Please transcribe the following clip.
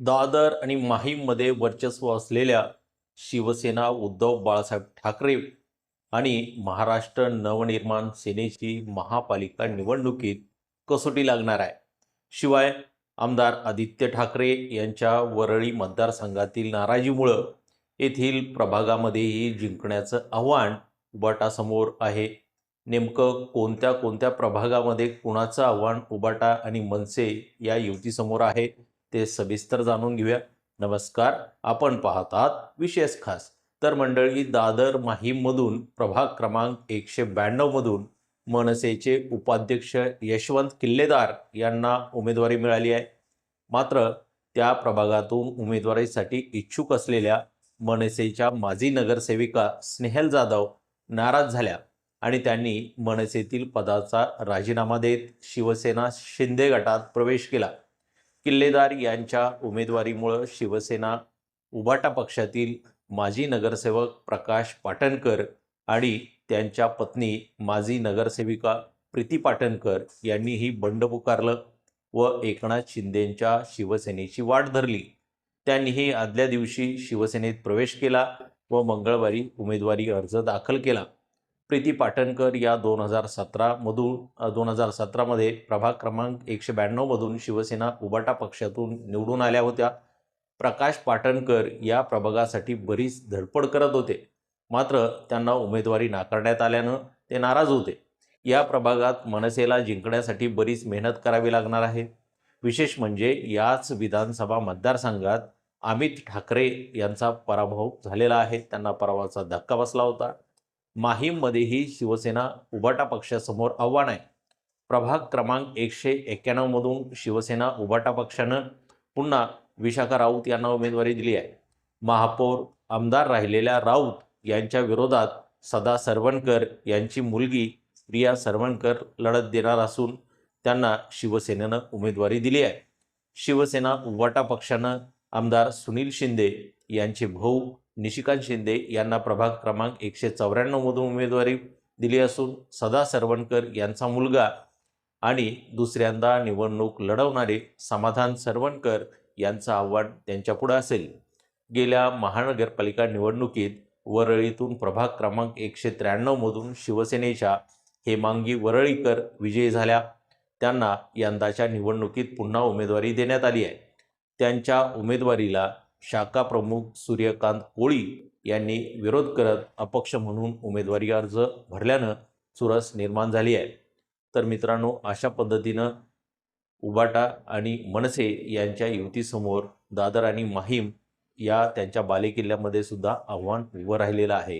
दादर आणि माहीममध्ये वर्चस्व असलेल्या शिवसेना उद्धव बाळासाहेब ठाकरे आणि महाराष्ट्र नवनिर्माण सेनेची महापालिका निवडणुकीत कसोटी लागणार आहे. शिवाय आमदार आदित्य ठाकरे यांच्या वरळी मतदारसंघातील नाराजीमुळं येथील प्रभागामध्येही जिंकण्याचं आव्हान उबाटासमोर आहे. नेमकं कोणत्या कोणत्या प्रभागामध्ये कुणाचं आव्हान उबाटा आणि मनसे या युतीसमोर आहे? ते सविस्तर जाणून घेऊया. नमस्कार आपण पाहतात विशेष खास. तर मंडळी दादर माहीममधून प्रभाग क्रमांक एकशे ब्याण्णवमधून मनसेचे उपाध्यक्ष यशवंत किल्लेदार यांना उमेदवारी मिळाली आहे. मात्र त्या प्रभागातून उमेदवारीसाठी इच्छुक असलेल्या मनसेच्या माजी नगरसेविका स्नेहल जाधव नाराज झाल्या आणि त्यांनी मनसेतील पदाचा राजीनामा देत शिवसेना शिंदे गटात प्रवेश केला. किल्लेदार यांच्या उमेदवारीमुळं शिवसेना उबाटा पक्षातील माजी नगरसेवक प्रकाश पाटणकर आणि त्यांच्या पत्नी माजी नगरसेविका प्रीती पाटणकर यांनीही बंड पुकारलं व एकनाथ शिंदेंच्या शिवसेनेची वाट धरली. त्यांनीही आदल्या दिवशी शिवसेनेत प्रवेश केला व मंगळवारी उमेदवारी अर्ज दाखल केला. प्रीती पाटणकर या दोन हजार सतरामधून दोन हजार सतरामध्ये प्रभाग क्रमांक एकशे ब्याण्णवमधून शिवसेना उबाटा पक्षातून निवडून आल्या होत्या. प्रकाश पाटणकर या प्रभागासाठी बरीच धडपड करत होते. मात्र त्यांना उमेदवारी नाकारण्यात आल्यानं ते नाराज होते. या प्रभागात मनसेला जिंकण्यासाठी बरीच मेहनत करावी लागणार आहे. विशेष म्हणजे याच विधानसभा मतदारसंघात अमित ठाकरे यांचा पराभव झालेला आहे. त्यांना पराभवाचा धक्का बसला होता. माहीममध्येही शिवसेना उबाटा पक्षासमोर आव्हान आहे. प्रभाग क्रमांक एकशे एक्क्याण्णवमधून शिवसेना उबाटा पक्षानं पुन्हा विशाखा राऊत यांना उमेदवारी दिली आहे. महापौर आमदार राहिलेल्या राऊत यांच्या विरोधात सदा सरवणकर यांची मुलगी प्रिया सरवणकर लढत देणार असून त्यांना शिवसेनेनं उमेदवारी दिली आहे. शिवसेना उबाटा पक्षानं आमदार सुनील शिंदे यांचे भाऊ निशिकांत शिंदे यांना प्रभाग क्रमांक एकशे चौऱ्याण्णवमधून उमेदवारी दिली असून सदा सरवणकर यांचा मुलगा आणि दुसऱ्यांदा निवडणूक लढवणारे समाधान सरवणकर यांचं आव्हान त्यांच्यापुढं असेल. गेल्या महानगरपालिका निवडणुकीत वरळीतून प्रभाग क्रमांक एकशे त्र्याण्णवमधून शिवसेनेच्या हेमांगी वरळीकर विजयी झाल्या. त्यांना यंदाच्या निवडणुकीत पुन्हा उमेदवारी देण्यात आली आहे. त्यांच्या उमेदवारीला शाखा प्रमुख सूर्यकांत कोळी यांनी विरोध करत अपक्ष म्हणून उमेदवारी अर्ज भरल्यानं चुरस निर्माण झाली आहे. तर मित्रांनो अशा पद्धतीनं उबाटा आणि मनसे यांच्या युतीसमोर दादर आणि माहीम या त्यांच्या बालेकिल्ल्यामध्ये सुद्धा आव्हान उभं राहिलेलं आहे.